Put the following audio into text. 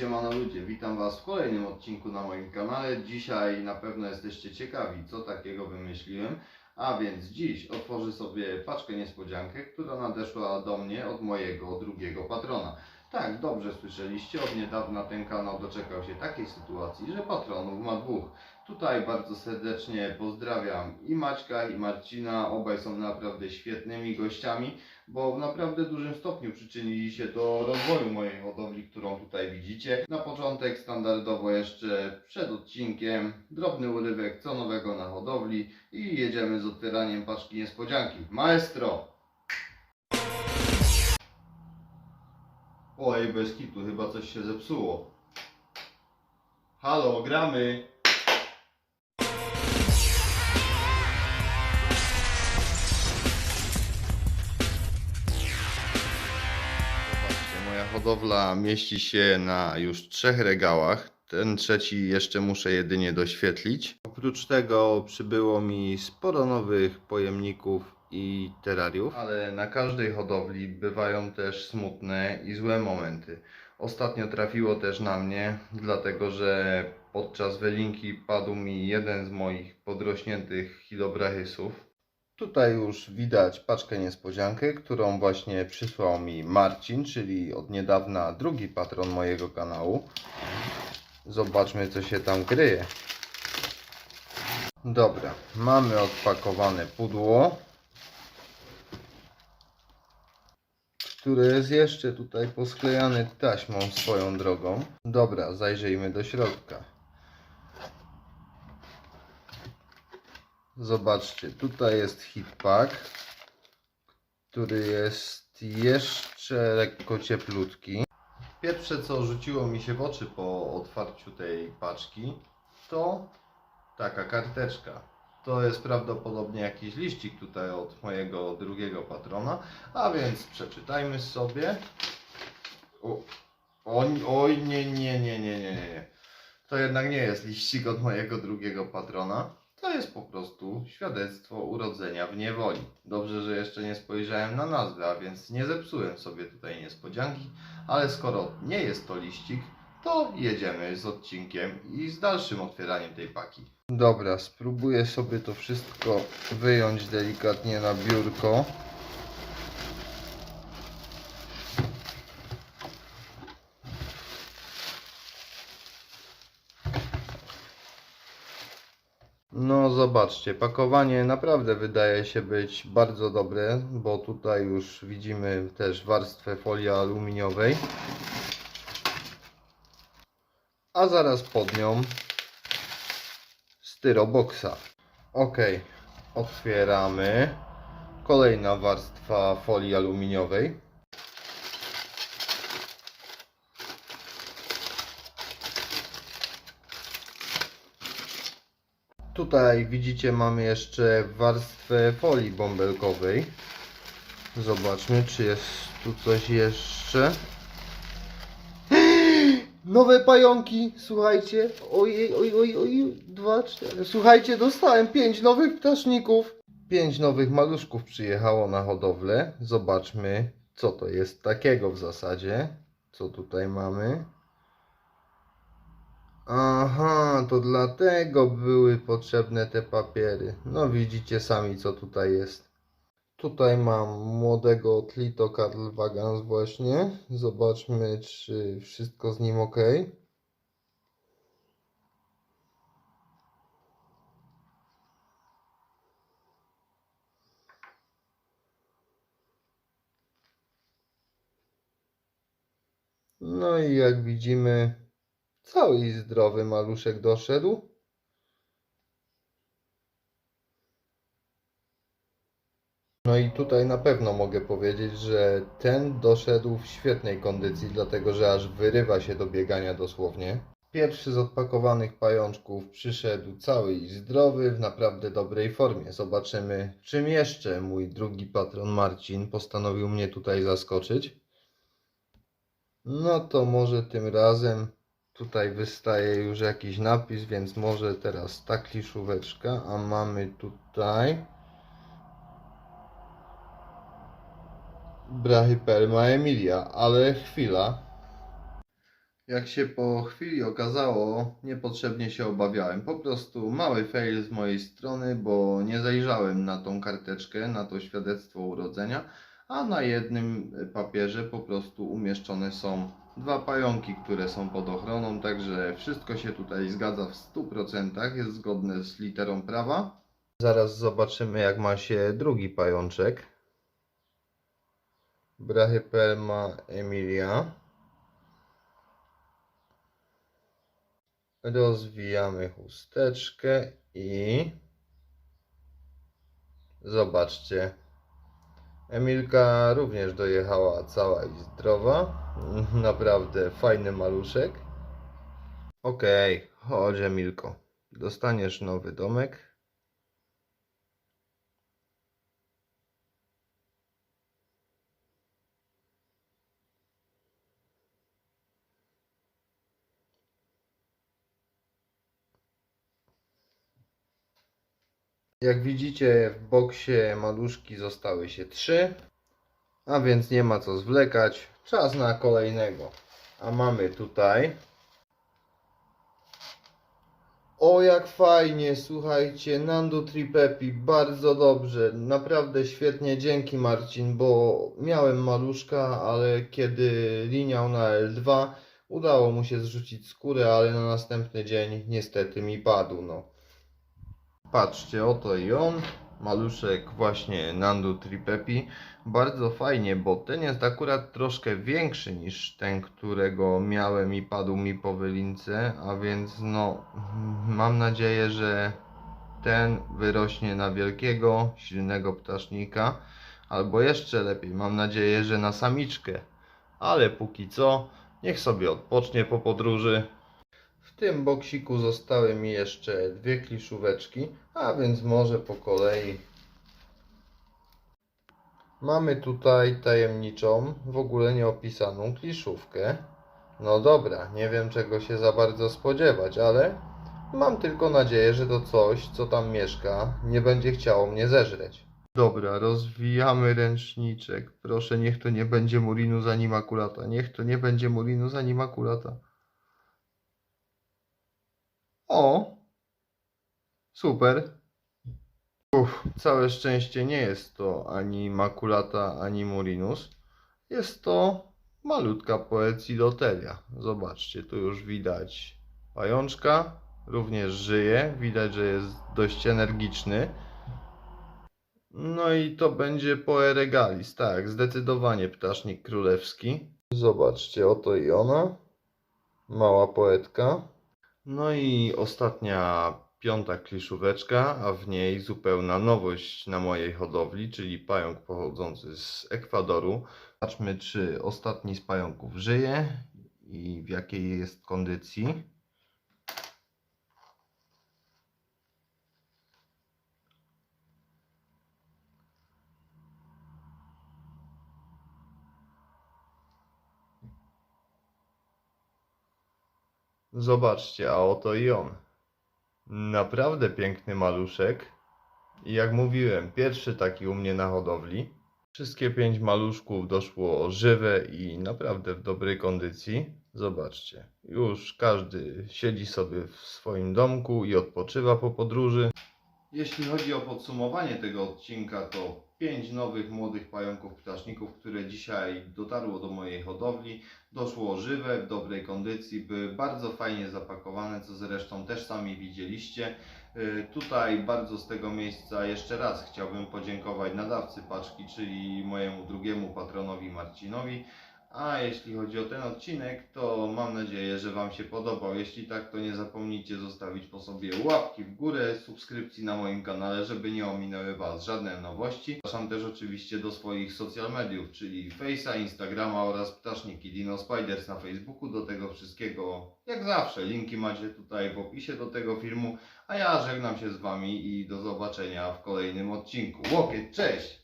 Siemano ludzie, witam Was w kolejnym odcinku na moim kanale. Dzisiaj na pewno jesteście ciekawi, co takiego wymyśliłem. A więc dziś otworzę sobie paczkę niespodziankę, która nadeszła do mnie od mojego drugiego patrona. Tak, dobrze słyszeliście, od niedawna ten kanał doczekał się takiej sytuacji, że patronów ma dwóch. Tutaj bardzo serdecznie pozdrawiam i Maćka i Marcina, obaj są naprawdę świetnymi gościami bo w naprawdę dużym stopniu przyczynili się do rozwoju mojej hodowli, którą tutaj widzicie. Na początek standardowo jeszcze przed odcinkiem drobny urywek co nowego na hodowli i jedziemy z otwieraniem paczki niespodzianki. Maestro! Oj, bez kitu, chyba coś się zepsuło. Halo, gramy! Hodowla mieści się na już trzech regałach. Ten trzeci jeszcze muszę jedynie doświetlić. Oprócz tego przybyło mi sporo nowych pojemników i terrariów, ale na każdej hodowli bywają też smutne i złe momenty. Ostatnio trafiło też na mnie, dlatego że podczas welinki padł mi jeden z moich podrośniętych hilobrachysów. Tutaj już widać paczkę niespodziankę, którą właśnie przysłał mi Marcin, czyli od niedawna drugi patron mojego kanału. Zobaczmy co się tam kryje. Dobra, mamy odpakowane pudło, które jest jeszcze tutaj posklejane taśmą swoją drogą. Dobra, zajrzyjmy do środka. Zobaczcie, tutaj jest hitpack, który jest jeszcze lekko cieplutki. Pierwsze co rzuciło mi się w oczy po otwarciu tej paczki to taka karteczka. To jest prawdopodobnie jakiś liścik tutaj od mojego drugiego patrona, a więc przeczytajmy sobie. O, oj, nie, nie, nie, nie, nie, nie. To jednak nie jest liścik od mojego drugiego patrona. To jest po prostu świadectwo urodzenia w niewoli. Dobrze, że jeszcze nie spojrzałem na nazwę, a więc nie zepsułem sobie tutaj niespodzianki, ale skoro nie jest to liścik, to jedziemy z odcinkiem i z dalszym otwieraniem tej paki. Dobra, spróbuję sobie to wszystko wyjąć delikatnie na biurko. No zobaczcie, pakowanie naprawdę wydaje się być bardzo dobre, bo tutaj już widzimy też warstwę folii aluminiowej. A zaraz pod nią styroboksa. Ok, otwieramy. Kolejna warstwa folii aluminiowej. Tutaj widzicie mamy jeszcze warstwę folii bąbelkowej. Zobaczmy czy jest tu coś jeszcze. Nowe pająki, słuchajcie. Ojej, oj, oj, oj, dwa, cztery. Słuchajcie, dostałem pięć nowych ptaszników. Pięć nowych maluszków przyjechało na hodowlę. Zobaczmy, co to jest takiego w zasadzie. Co tutaj mamy? Aha, to dlatego były potrzebne te papiery. No widzicie sami, co tutaj jest. Tutaj mam młodego Tlito Karl Wagans właśnie. Zobaczmy, czy wszystko z nim ok. No i jak widzimy, cały i zdrowy maluszek doszedł. No i tutaj na pewno mogę powiedzieć, że ten doszedł w świetnej kondycji, dlatego że aż wyrywa się do biegania dosłownie. Pierwszy z odpakowanych pajączków przyszedł cały i zdrowy, w naprawdę dobrej formie. Zobaczymy, czym jeszcze mój drugi patron Marcin postanowił mnie tutaj zaskoczyć. No to może tym razem tutaj wystaje już jakiś napis, więc może teraz ta kliszóweczka, a mamy tutaj Brachyperma Emilia, ale chwila. Jak się po chwili okazało, niepotrzebnie się obawiałem. Po prostu mały fail z mojej strony, bo nie zajrzałem na tą karteczkę, na to świadectwo urodzenia, a na jednym papierze po prostu umieszczone są dwa pająki, które są pod ochroną, także wszystko się tutaj zgadza w 100%, jest zgodne z literą prawa. Zaraz zobaczymy jak ma się drugi pajączek. Brachypelma emilia. Rozwijamy chusteczkę i zobaczcie. Emilka również dojechała cała i zdrowa. Naprawdę fajny maluszek. Okej, chodź Emilko. Dostaniesz nowy domek. Jak widzicie w boksie maluszki zostały się trzy, a więc nie ma co zwlekać. Czas na kolejnego. A mamy tutaj. O jak fajnie, słuchajcie, Nando Tripepi, bardzo dobrze, naprawdę świetnie, dzięki Marcin, bo miałem maluszka, ale kiedy liniał na L2, udało mu się zrzucić skórę, ale na następny dzień niestety mi padł, no. Patrzcie, oto i on. Maluszek właśnie Nandu Tripepi. Bardzo fajnie, bo ten jest akurat troszkę większy niż ten, którego miałem i padł mi po wylince, a więc no mam nadzieję, że ten wyrośnie na wielkiego, silnego ptasznika, albo jeszcze lepiej, mam nadzieję, że na samiczkę. Ale póki co, niech sobie odpocznie po podróży. Tym boksiku zostały mi jeszcze dwie kliszóweczki, a więc może po kolei. Mamy tutaj tajemniczą, w ogóle nieopisaną kliszówkę. No dobra, nie wiem czego się za bardzo spodziewać, ale mam tylko nadzieję, że to coś, co tam mieszka, nie będzie chciało mnie zeżreć. Dobra, rozwijamy ręczniczek. Proszę, niech to nie będzie Murinus animaculata. Niech to nie będzie Murinus animaculata. O! Super. Uff, całe szczęście nie jest to ani makulata, ani murinus. Jest to malutka poecilotelia. Zobaczcie, tu już widać pajączka. Również żyje. Widać, że jest dość energiczny. No i to będzie Poeregalis. Tak, zdecydowanie ptasznik królewski. Zobaczcie, oto i ona. Mała poetka. No i ostatnia, piąta kliszóweczka, a w niej zupełna nowość na mojej hodowli, czyli pająk pochodzący z Ekwadoru. Zobaczmy, czy ostatni z pająków żyje i w jakiej jest kondycji. Zobaczcie, a oto i on. Naprawdę piękny maluszek. I jak mówiłem, pierwszy taki u mnie na hodowli. Wszystkie pięć maluszków doszło żywe i naprawdę w dobrej kondycji. Zobaczcie, już każdy siedzi sobie w swoim domku i odpoczywa po podróży. Jeśli chodzi o podsumowanie tego odcinka, to pięć nowych młodych pająków ptaszników, które dzisiaj dotarło do mojej hodowli. Doszło żywe, w dobrej kondycji, były bardzo fajnie zapakowane, co zresztą też sami widzieliście. Y, Tutaj bardzo z tego miejsca jeszcze raz chciałbym podziękować nadawcy paczki, czyli mojemu drugiemu patronowi Marcinowi. A jeśli chodzi o ten odcinek, to mam nadzieję, że Wam się podobał. Jeśli tak, to nie zapomnijcie zostawić po sobie łapki w górę, subskrypcji na moim kanale, żeby nie ominęły Was żadne nowości. Zapraszam też oczywiście do swoich social mediów, czyli Face'a, Instagrama oraz Ptaszniki Dino Spiders na Facebooku. Do tego wszystkiego, jak zawsze, linki macie tutaj w opisie do tego filmu. A ja żegnam się z Wami i do zobaczenia w kolejnym odcinku. Łokieć, cześć!